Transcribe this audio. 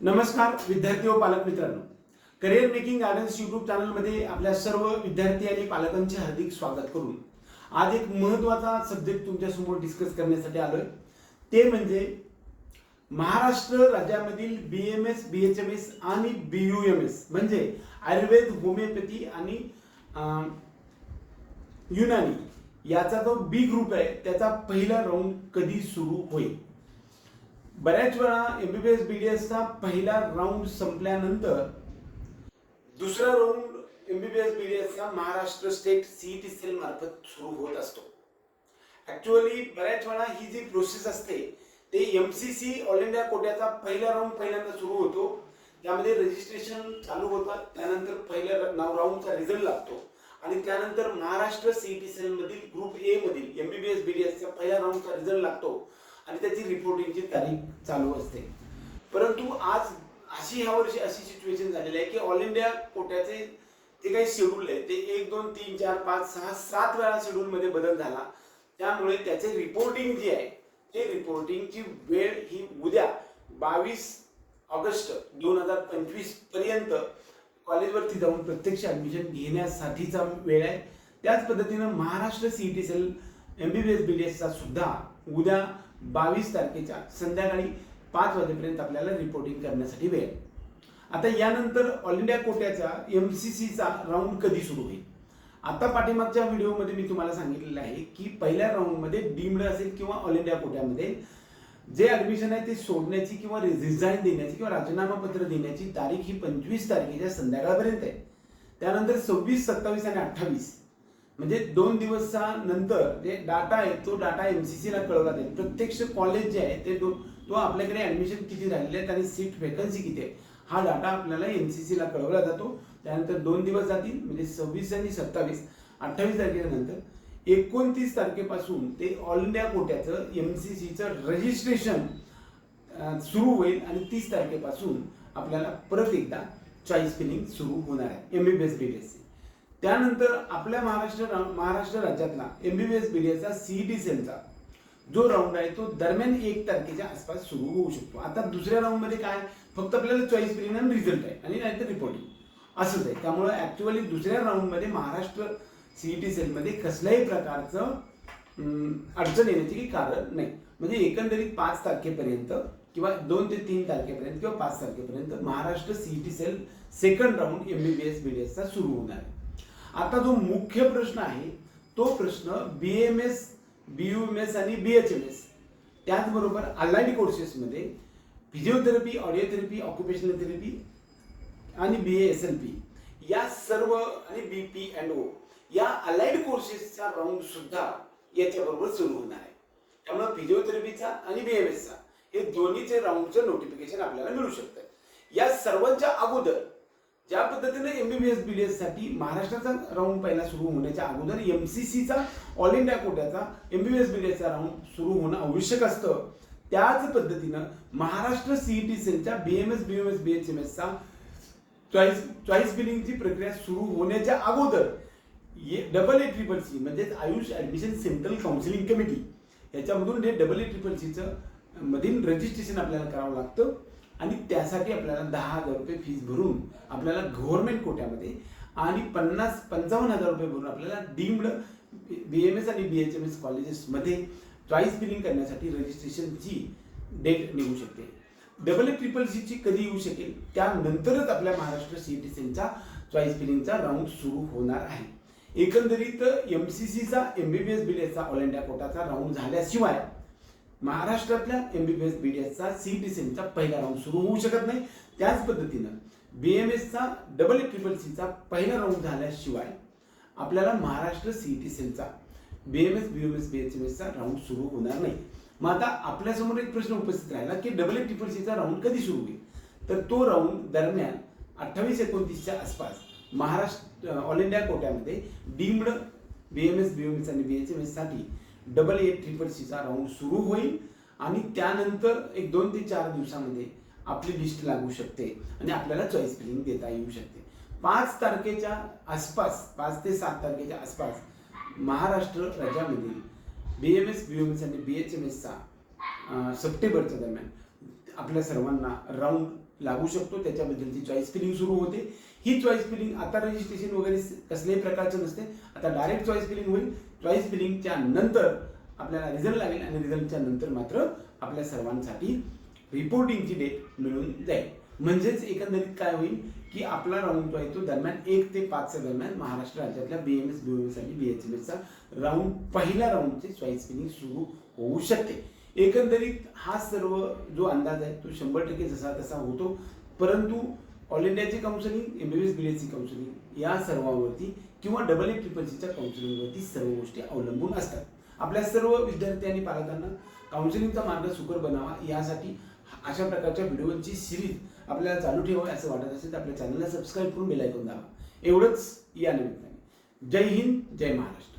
नमस्कार विद्यार्थी व पालक मित्रांनो. करिअर मेकिंग गार्डन्स युट्यूब चॅनलमध्ये आपल्या सर्व विद्यार्थी आणि पालकांचे हार्दिक स्वागत करून आज एक महत्त्वाचा सब्जेक्ट तुमच्यासमोर डिस्कस करण्यासाठी आलोय. ते म्हणजे महाराष्ट्र राज्यामधील B M S B H M S आणि बी यू एम एस म्हणजे आयुर्वेद होमिओपॅथी आणि युनानी याचा जो बी ग्रुप आहे त्याचा पहिला राऊंड कधी सुरू होईल? बऱ्याच वेळा एमबीबीएस बीडीएसचा पहिला राऊंड संपल्यानंतर दुसरा राऊंड एमबीबीएस बीडीएसचा महाराष्ट्र स्टेट सीईटी सेल मार्फत सुरू होत असतो. ऍक्च्युअली बऱ्याच वेळा ही जी प्रोसेस असते ते एमसीसी ऑल इंडिया कोट्याचा पहिला राऊंड पहिल्यांदा सुरू होतो. त्यामध्ये रजिस्ट्रेशन चालू होतात त्यानंतर पहिल्या नाव राऊंडचा रिझल्ट लागतो. आणि त्यानंतर महाराष्ट्र सीईटी सेल मधील ग्रुप ए मधील एमबीबीएस बीडीएसचा पहिल्या राऊंडचा रिझल्ट लागतो. आणि त्याची रिपोर्टिंगची तारीख चालू असते. परंतु आज अशी ह्या वर्षी अशी सिच्युएशन झालेली आहे की ऑल इंडिया कोट्याचे जे काही शेड्यूल आहे. ते एक दोन तीन चार पाच सहा सात वेळा शेड्यूलमध्ये बदल झाला. त्यामुळे त्याचे रिपोर्टिंग जी आहे ते रिपोर्टिंगची वेळ ही उद्या बावीस ऑगस्ट दोन हजार पंचवीसपर्यंत कॉलेजवरती जाऊन प्रत्यक्ष ऍडमिशन घेण्यासाठीचा वेळ आहे. त्याच पद्धतीनं Maharashtra C E T cell MBBS बीडीएसचा सुद्धा उद्या बावीस तारखेच्या संध्याकाळी पाच वाजेपर्यंत आपल्याला रिपोर्टिंग करण्यासाठी वेळ आहे. आता यानंतर ऑल इंडिया कोट्याचा एम सी सीचा राऊंड कधी सुरू होईल आता पाठीमागच्या व्हिडिओमध्ये मी तुम्हाला सांगितलेलं आहे की पहिल्या राऊंडमध्ये डीम्ड असेल किंवा ऑल इंडिया कोट्यामध्ये जे ऍडमिशन आहे ते सोडण्याची किंवा रिझाईन देण्याची किंवा राजीनामा पत्र देण्याची तारीख ही पंचवीस तारखेच्या संध्याकाळपर्यंत आहे त्यानंतर सव्वीस सत्तावीस आणि अठ्ठावीस म्हणजे दोन दिवसानंतर जे डाटा आहे तो डाटा एमसीसी ला कळवला जाईल. प्रत्यक्ष कॉलेज जे आहे ते दो- तो आपल्याकडे ऍडमिशन किती राहिलेले आहेत आणि सीट वेकन्सी किती आहे हा डाटा आपल्याला एमसीसी ला कळवला जातो. त्यानंतर दोन दिवस जातील म्हणजे सव्वीस आणि सत्तावीस. अठ्ठावीस तारखेनंतर एकोणतीस तारखेपासून ते ऑल इंडिया कोट्याचं एमसीसीचं रजिस्ट्रेशन सुरू होईल आणि तीस तारखेपासून आपल्याला परत एकदा चॉईस फिलिंग सुरू होणार आहे. M B B S C त्यानंतर आपल्या महाराष्ट्र महाराष्ट्र राज्यातला एमबीबीएस बीडीएसचा सीईटी सेलचा जो राऊंड आहे तो दरम्यान एक तारखेच्या आसपास सुरू होऊ शकतो. आता दुसऱ्या राऊंडमध्ये काय? फक्त आपल्याला चॉईस फिलिंग आणि रिझल्ट आहे आणि नाहीतर रिपोर्टिंग असंच आहे. त्यामुळे ऍक्च्युअली दुसऱ्या राऊंडमध्ये महाराष्ट्र सीईटी सेलमध्ये कसल्याही प्रकारचं अडचण येण्याचे काही कारण नाही. म्हणजे एकंदरीत पाच तारखेपर्यंत किंवा दोन ते तीन तारखेपर्यंत किंवा पाच तारखेपर्यंत Maharashtra CET cell second round MBBS बीडीएसचा सुरू होणार आहे. आता जो मुख्य प्रश्न आहे तो प्रश्न B M S B U M S आणि बी एच एम एस त्याचबरोबर अलाइड कोर्सेसमध्ये फिजिओथेरपी ऑडिओथेरपी ऑक्युपेशनल थेरपी आणि बी एस एल पी या सर्व आणि बी पी अँड ओ या अलाइड कोर्सेसचा राऊंड सुद्धा याच्याबरोबर सुरू होणार आहे. त्यामुळे फिजिओथेरपीचा आणि बी एम एसचा हे दोन्हीचे राऊंडचं नोटिफिकेशन आपल्याला मिळू शकतं. या सर्वांच्या अगोदर ज्या पद्धतीने एमबीबीएस बीडीएससाठी महाराष्ट्राचा राऊंड पहिला सुरू होण्याच्या अगोदर एमसीसीचा ऑल इंडिया कोट्याचा एमबीबीएस बीडीएसचा राऊंड सुरू होणं आवश्यक असतं. त्याच पद्धतीनं महाराष्ट्र सीईटी सेलच्या बीएमएस बीएमएस बीएचएमएसचा चॉईस चॉईस बिलिंगची प्रक्रिया सुरू होण्याच्या अगोदर डबल ए ट्रिपल सी म्हणजेच AYUSH admission central counselling committee याच्यामधून हे डबल ए ट्रिपल सीचं मधील रजिस्ट्रेशन आपल्याला करावं लागतं. आणि त्यासाठी आपल्याला दहा हजार रुपये फीज भरून आपल्याला गव्हर्नमेंट कोट्यामध्ये आणि पन्नास पंचावन्न हजार रुपये भरून आपल्याला डीम्ड बी एम एस आणि बी एच एम एस कॉलेजेसमध्ये चॉईस बिलिंग करण्यासाठी रजिस्ट्रेशनची डेट निघू शकते. डबल ए ट्रिपल सीची कधी येऊ शकेल? त्यानंतरच आपल्या महाराष्ट्र सीईटी सेलचा चॉईस बिलिंगचा राऊंड सुरू होणार आहे. एकंदरीत एम सी सीचा एम बी बी एमबीबीएस बीडीएसचा ऑल इंडिया कोटाचा राऊंड झाल्याशिवाय महाराष्ट्रातल्या एमबीबीएस बीडीएसचा सीटी सेमचा पहिला राऊंड सुरू होऊ शकत नाही. त्याच पद्धतीनं बीएमएसचा डबल ट्रिपल सीचा पहिला राऊंड झाल्याशिवाय आपल्याला महाराष्ट्र सीटी सेमचा बीएमएस बीएमएस बीएचएमएसचा राऊंड सुरू होणार नाही. मग आता आपल्यासमोर एक प्रश्न उपस्थित राहिला की डबल ए ट्रिपल सीचा राऊंड कधी सुरू होईल? तर तो राऊंड दरम्यान अठ्ठावीस एकोणतीसच्या आसपास महाराष्ट्र ऑल इंडिया कोट्यामध्ये डीम्ड बीएमएस बीएमएस आणि बीएचएमएससाठी साठी डबल एट ट्रिपल सीचा राऊंड सुरू होईल आणि त्यानंतर एक दोन ते चार दिवसामध्ये आपली लिस्ट लागू शकते आणि आपल्याला चॉईस फिलिंग देता येऊ शकते. पाच तारखेच्या आसपास पाच ते सात तारखेच्या आसपास महाराष्ट्र राज्यामधील B M S B M S आणि बी एच एम एसचा सप्टेंबरच्या दरम्यान आपल्या सर्वांना राऊंड लागू शकतो. त्याच्याबद्दलची चॉईस फिलिंग सुरू होते. ही चॉईस फिलिंग आता रजिस्ट्रेशन वगैरे कसल्याही प्रकारचं नसते. आता डायरेक्ट चॉईस फिलिंग होईल. चॉईस फिलिंगच्या नंतर आपल्याला रिझल्ट लागेल आणि रिझल्टच्या नंतर मात्र आपल्या सर्वांसाठी रिपोर्टिंगची डेट मिळून जाईल. म्हणजेच एकंदरीत काय होईल की आपला राऊंड जो आहे तो दरम्यान एक ते पाचच्या दरम्यान महाराष्ट्र राज्यातल्या B M S B M S आणि बी एच एम एसचा राऊंड पहिल्या राऊंडची चॉईस फिलिंग सुरू होऊ शकते. एकंदरीत हा सर्व जो अंदाज आहे तो शंभर टक्के जसा तसा होतो. परंतु ऑल इंडियाची counselling M B S B एसची काउन्सिलिंग या सर्वांवरती किंवा डबल ए ट्रिपल सीच्या काउन्सिलिंगवरती सर्व गोष्टी अवलंबून असतात. आपल्या सर्व विद्यार्थी आणि पालकांना काउन्सिलिंगचा मार्ग सुकर बनावा यासाठी अशा प्रकारच्या व्हिडिओची सिरीज आपल्याला चालू ठेवावी असं वाटत असेल तर आपल्या चॅनलला सबस्क्राईब करून बेल दावा एवढंच या निमित्ताने. जय हिंद जय महाराष्ट्र.